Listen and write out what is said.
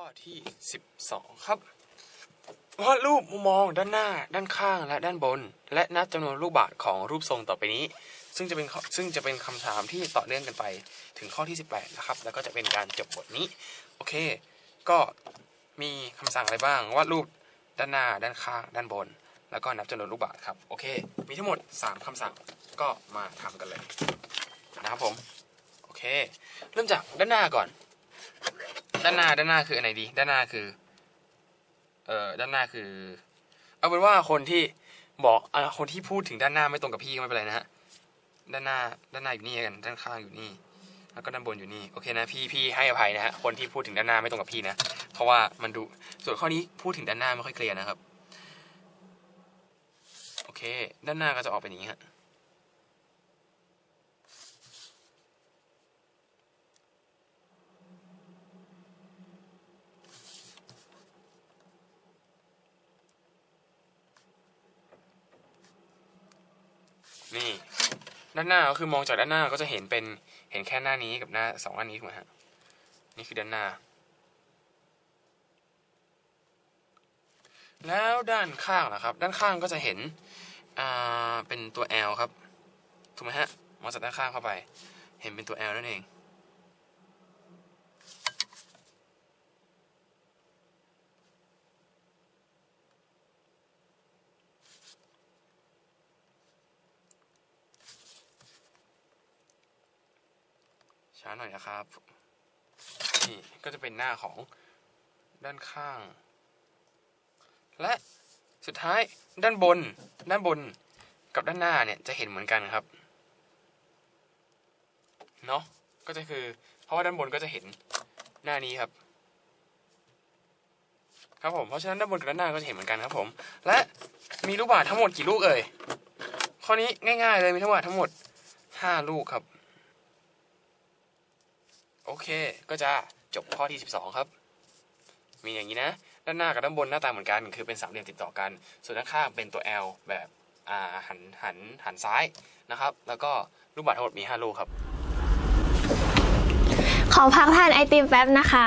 ข้อที่ 12 ครับวาดรูปมุมมองด้านหน้า ด้านข้างและด้านบน และนับจำนวนลูกบาศก์ของรูปทรงต่อไปนี้ ซึ่งจะเป็นซึ่งจะเป็นคำถามที่ต่อเนื่องกันไปถึงข้อที่ 18 นะครับ แล้วก็จะเป็นการจบบทนี้ โอเค ก็มีคำสั่งอะไรบ้างวาดรูปด้านหน้า ด้านข้าง ด้านบน แล้วก็นับจำนวนลูกบาศก์ครับ โอเค มีทั้งหมด 3คำสั่งก็มาทำกันเลยนะครับผม โอเค เริ่มจากด้านหน้าก่อน ด้านหน้าด้านหน้าคืออันไหนดี ด้านหน้าคือ เอ่อด้านหน้าคือ เอาเป็นว่าคนที่บอกอคนที่พูดถึงด้านหน้าไม่ตรงกับพี่ก็ไม่เป็นไรนะฮะด้านหน้าด้านหน้าอยู่นี่กัน ด้านข้างอยู่นี่ แล้วก็ด้านบนอยู่นี่โอเคนะพี่พี่ให้อภัยนะฮะคนที่พูดถึงด้านหน้าไม่ตรงกับพี่นะเพราะว่ามันดูส่วนข้อนี้พูดถึงด้านหน้าไม่ค่อยเคลียร์นะครับ โอเค ด้านหน้าก็จะออกเป็นอย่างนี้ฮะ นี่ ด้านหน้าก็คือมองจากด้านหน้าก็จะเห็นเป็นเห็นแค่หน้านี้กับหน้าสองอันนี้ถูกไหมฮะนี่คือด้านหน้า แล้วด้านข้างนะครับ ด้านข้างก็จะเห็นอ่าเป็นตัว L ครับถูกไหมฮะมองจากด้านข้างเข้าไป เห็นเป็นตัว L นั่นเอง ช้าหน่อยนะครับ นี่ก็จะเป็นหน้าของด้านข้าง และสุดท้ายด้านบน ด้านบนกับด้านหน้าเนี่ยจะเห็นเหมือนกันครับ เนาะก็จะคือ เพราะว่าด้านบนก็จะเห็นหน้านี้ครับ ครับผม เพราะฉะนั้นด้านบนกับด้านหน้าก็จะเห็นเหมือนกันครับผม และมีลูกบาศก์ทั้งหมดกี่ลูกเอ่ย ข้อนี้ง่ายๆเลยมีทั้งหมดทั้งหมดห้าลูกครับ โอเค ก็จะจบข้อที่ 12 ครับ มีอย่างนี้นะ ด้านหน้ากับด้านบนหน้าตาเหมือนกัน คือเป็นสามเหลี่ยมติดต่อกัน ส่วนด้านข้างเป็นตัว L แบบอ่าหันหันหันซ้ายนะครับ แล้วก็ลูกบาศก์ทั้งหมดมี 5 ลูกครับ ขอพักทานไอติมแป๊บนะคะ